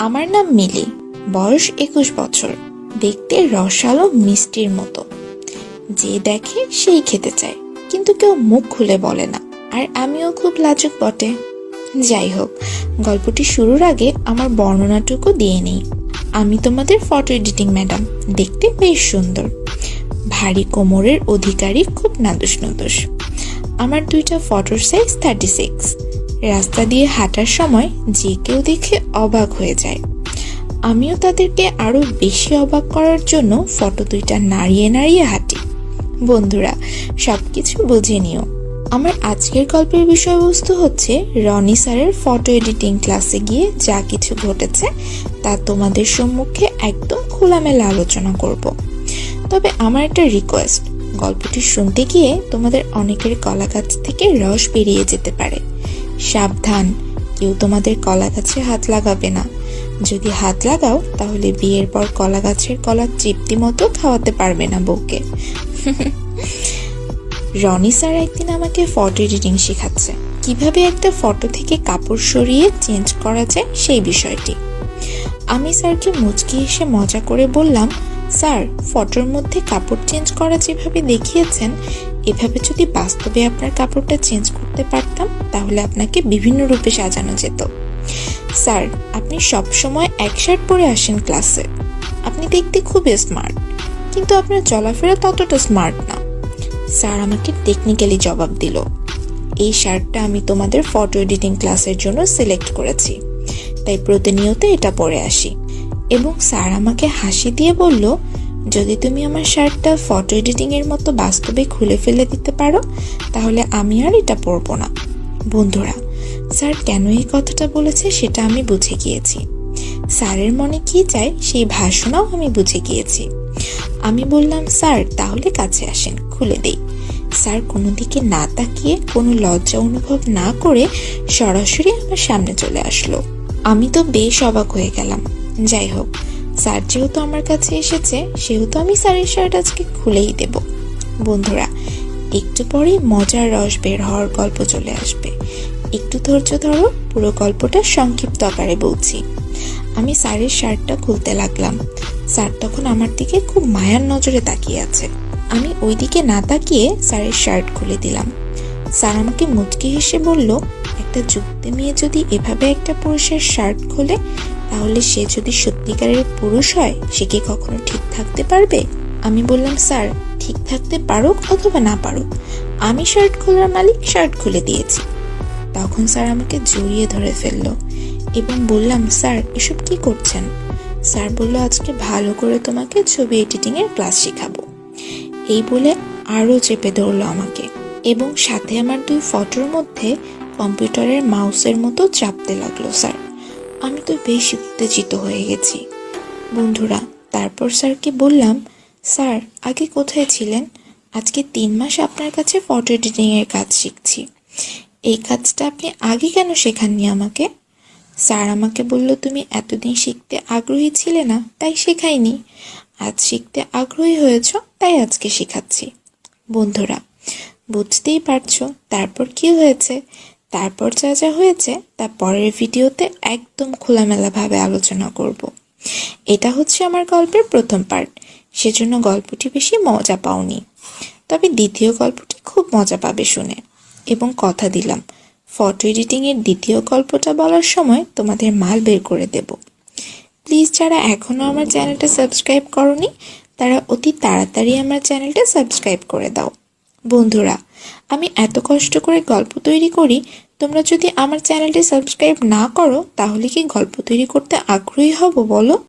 আমার নাম মিলি। বয়স একুশ বছর। দেখতে রসালো, মিষ্টির মতো। যে দেখে সেই খেতে চায়। কিন্তু কেউ মুখ খুলে বলে না। আর আমিও খুব লাজুক বটে। যাই হোক, গল্পটি শুরুর আগে আমার বর্ণনাটুকু দিয়ে নেই। আমি তোমাদের ফটো এডিটিং ম্যাডাম। দেখতে বেশ সুন্দর। ভারী কোমরের অধিকারী, খুব নাদুস নদুস আমার দুইটা ফটোর সাইজ থার্টি সিক্স রাস্তা দিয়ে হাঁটার সময় যে কেউ দেখে অবাক হয়ে যায়। আমিও তাদেরকে আরও বেশি অবাক করার জন্য ফটো দুইটা নাড়িয়ে নাড়িয়ে হাঁটি। বন্ধুরা, সবকিছু বুঝে নিও। আমার আজকের গল্পের বিষয়বস্তু হচ্ছে, রনি স্যারের ফটো এডিটিং ক্লাসে গিয়ে যা কিছু ঘটেছে তা তোমাদের সম্মুখে একদম খোলামেলা আলোচনা করব। তবে আমার একটা রিকোয়েস্ট গল্পটি শুনতে গিয়ে তোমাদের অনেকের কলা গাছ থেকে রস বেরিয়ে যেতে পারে। সাবধান। কেউ তোমাদের কলা গাছে হাত লাগাবে না। যদি হাত লাগাও, তাহলে বিয়ের পর কলা গাছের কলা তৃপ্তি মতো খাওয়াতে পারবে না বউকে। রনি স্যার একদিন আমাকে ফটো এডিটিং শেখাচ্ছে। কীভাবে একটা ফটো থেকে কাপড় সরিয়ে চেঞ্জ করা যায় সেই বিষয়টি। আমি স্যারকে মুচকি এসে মজা করে বললাম, স্যার, ফটোর মধ্যে কাপড় চেঞ্জ করা যেভাবে দেখিয়েছেন, এভাবে যদি বাস্তবে আপনার কাপড়টা চেঞ্জ করতে পারতাম তাহলে আপনাকে বিভিন্ন রূপে সাজানো যেত। স্যার, আপনি সব সময় এক শার্ট পরে আসেন ক্লাসে। আপনি দেখতে খুবই স্মার্ট, কিন্তু আপনার চলাফেরা ততটা স্মার্ট না। স্যার আমাকে টেকনিক্যালি জবাব দিল। এই শার্টটা আমি তোমাদের ফটো এডিটিং ক্লাসের জন্য সিলেক্ট করেছি। তাই প্রতিনিয়ত এটা পরে আসি। এবং স্যার আমাকে হাসি দিয়ে বলল, যদি তুমি আমার শার্টটা ফটো এডিটিংয়ের মতো বাস্তবে খুলে ফেলে দিতে পারো, তাহলে আমি আর এটা পরবো না। বন্ধুরা, স্যার কেন এই কথাটা বলেছে সেটা আমি বুঝে গিয়েছি। স্যারের মনে কি চায় সেই ভাষণও আমি বুঝে গিয়েছি। আমি বললাম, স্যার, তাহলে কাছে আসেন, খুলে দেই। স্যার কোনো দিকে না তাকিয়ে কোনো লজ্জা অনুভব না করে সরাসরি আমার সামনে চলে আসলো। আমি তো বেশ অবাক হয়ে গেলাম। যাই হোক, স্যার যেহেতু আমার কাছে এসেছে, সেহেতু আমি স্যারের শার্ট আজকে খুলেই দেব। বন্ধুরা একটু পরেই মজার রস বের হওয়ার গল্প চলে আসবে। একটু ধৈর্য ধরো, পুরো গল্পটা সংক্ষিপ্ত আকারে বলছি। আমি স্যারের শার্টটা খুলতে লাগলাম। স্যার তখন আমার দিকে খুব মায়ার নজরে তাকিয়ে আছে। আমি ওই দিকে না তাকিয়ে স্যারের শার্ট খুলে দিলাম। স্যার আমাকে মুচকি হেসে বলল, একটা যুক্তি মেয়ে যদি এভাবে একটা পুরুষের শার্ট খোলে, তাহলে সে যদি সত্যিকারের পুরুষ হয়, সে কি কখনো ঠিক থাকতে পারবে? আমি বললাম, স্যার, ঠিক থাকতে পারুক অথবা না পারুক, আমি শার্ট খোলার মালিক শার্ট খুলে দিয়েছি। তখন স্যার আমাকে জড়িয়ে ধরে ফেলল এবং বললাম, স্যার, এসব কি করছেন? স্যার বলল, আজকে ভালো করে তোমাকে ছবি এডিটিং এর ক্লাস শেখাবো। এই বলে আরও চেপে ধরলো আমাকে এবং সাথে আমার দুই ফটোর মধ্যে কম্পিউটারের মাউসের মতো চাপতে লাগল, স্যার। আমি তো বেশ উত্তেজিত হয়ে গেছি। বন্ধুরা, তারপর স্যারকে বললাম স্যার, আগে কোথায় ছিলেন? আজকে তিন মাস আপনার কাছে ফটো এডিটিংয়ের কাজ শিখছি। এই কাজটা আপনি আগে কেন শেখাননি আমাকে? স্যার আমাকে বলল, তুমি এতদিন শিখতে আগ্রহী ছিলে না, তাই শেখাইনি। আজ শিখতে আগ্রহী হয়েছ, তাই আজকে শেখাচ্ছি। বন্ধুরা, বুঝতেই পারছ তারপর কি হয়েছে। তারপর যা যা হয়েছে, তা পরের ভিডিওতে একদম খোলামেলাভাবে আলোচনা করব। এটা হচ্ছে আমার গল্পের প্রথম পার্ট সেজন্য গল্পটি বেশি মজা পাওনি। তবে দ্বিতীয় গল্পটি খুব মজা পাবে শুনে। এবং কথা দিলাম, ফটো এডিটিং এর দ্বিতীয় গল্পটা বলার সময় তোমাদের মাল বের করে দেব। প্লিজ যারা এখনও আমার চ্যানেলটা সাবস্ক্রাইব করনি, তারা অতি তাড়াতাড়ি আমার চ্যানেলটা সাবস্ক্রাইব করে দাও। বন্ধুরা, আমি এত কষ্ট করে গল্প তৈরি করি, তোমরা যদি আমার চ্যানেলটি সাবস্ক্রাইব না করো, তাহলে কি গল্প তৈরি করতে আগ্রহী হব বলো?